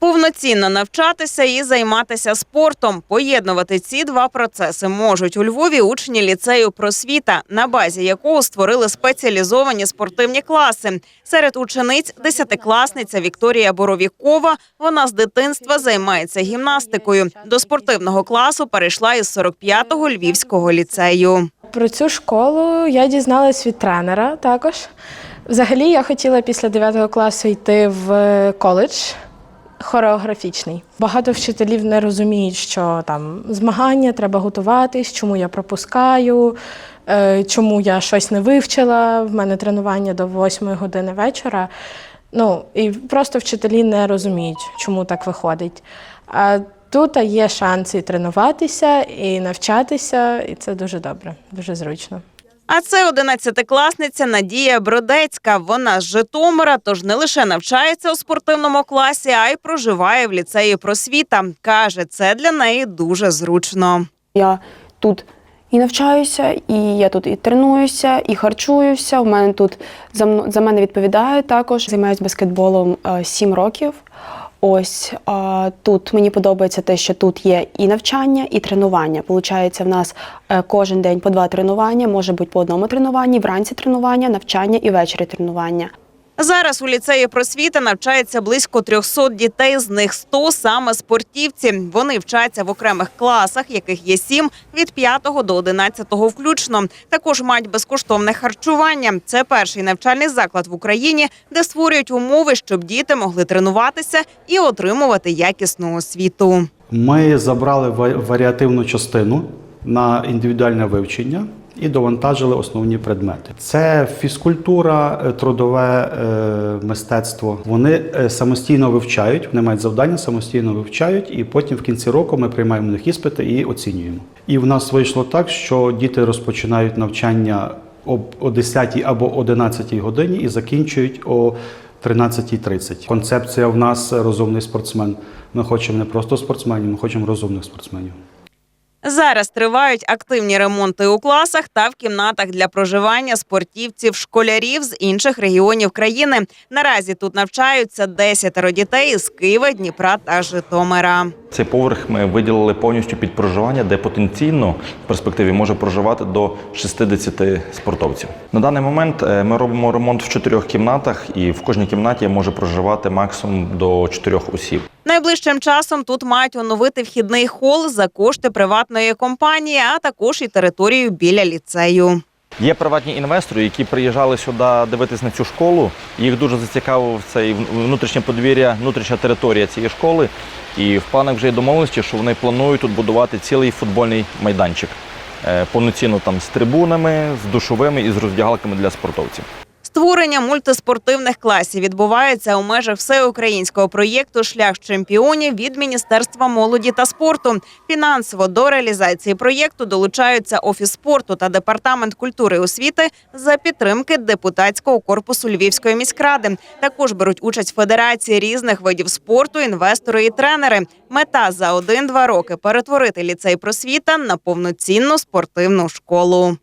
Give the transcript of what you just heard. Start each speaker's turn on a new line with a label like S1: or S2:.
S1: Повноцінно навчатися і займатися спортом. Поєднувати ці два процеси можуть у Львові учні ліцею просвіта, на базі якого створили спеціалізовані спортивні класи. Серед учениць десятикласниця Вікторія Боровікова. Вона з дитинства займається гімнастикою. До спортивного класу перейшла із 45-го львівського ліцею.
S2: Про цю школу я дізналась від тренера також. Взагалі, я хотіла після 9 класу йти в коледж хореографічний. Багато вчителів не розуміють, що там змагання, треба готуватись, чому я пропускаю, е, чому я щось не вивчила. В мене тренування до 8 години вечора. Ну і просто вчителі не розуміють, чому так виходить. А тут є шанс і тренуватися, і навчатися, і це дуже добре, дуже зручно.
S1: А це одинадцятикласниця Надія Бродецька. Вона з Житомира, тож не лише навчається у спортивному класі, а й проживає в ліцеї просвіта. Каже, це для неї дуже зручно.
S3: Я тут і навчаюся, і я тут і тренуюся, і харчуюся. У мене тут за, за мене відповідають також. Займаюся баскетболом е, 7 років. Ось а, тут мені подобається те, що тут є і навчання, і тренування. Получається, в нас е, кожен день по два тренування, може бути по одному тренуванні, вранці тренування, навчання і ввечері тренування.
S1: Зараз у ліцеї просвіта навчається близько 300 дітей, з них 100 саме спортівці. Вони вчаться в окремих класах, яких є 7, від 5 до 11 включно. Також мають безкоштовне харчування. Це перший навчальний заклад в Україні, де створюють умови, щоб діти могли тренуватися і отримувати якісну освіту.
S4: Ми забрали ва- варіативну частину на індивідуальне вивчення і довантажили основні предмети. Це фізкультура, е, трудове е, мистецтво. Вони е, самостійно вивчають, вони мають завдання, самостійно вивчають, і потім в кінці року ми приймаємо них іспити і оцінюємо. І в нас вийшло так, що діти розпочинають навчання о 10 або 11 годині і закінчують о 13.30. Концепція в нас розумний спортсмен. Ми хочемо не просто спортсменів, ми хочемо розумних спортсменів.
S1: Зараз тривають активні ремонти у класах та в кімнатах для проживання спортівців, школярів з інших регіонів країни. Наразі тут навчаються 10 дітей з Києва, Дніпра та Житомира.
S5: Цей поверх ми виділили повністю під проживання, де потенційно в перспективі може проживати до 60 спортовців. На даний момент е, ми робимо ремонт в чотирьох кімнатах, і в кожній кімнаті може проживати максимум до чотирьох осіб.
S1: Найближчим часом тут мають оновити вхідний хол за кошти приватної компанії, а також і територію біля ліцею.
S5: Є приватні інвестори, які приїжджали сюди дивитись на цю школу. Їх дуже зацікавив цей внутрішнє подвір'я, внутрішня територія цієї школи. І в планах вже є домовленості, що вони планують тут будувати цілий футбольний майданчик. Е, Повноцінно там з трибунами, з душовими і з роздягалками для спортовців.
S1: Створення мультиспортивних класів відбувається у межах всеукраїнського проєкту Шлях чемпіонів від Міністерства молоді та спорту. Фінансово до реалізації проєкту долучаються офіс спорту та департамент культури і освіти за підтримки депутатського корпусу Львівської міськради. Також беруть участь федерації різних видів спорту, інвестори і тренери. Мета за один-два роки перетворити ліцей просвіта на повноцінну спортивну школу.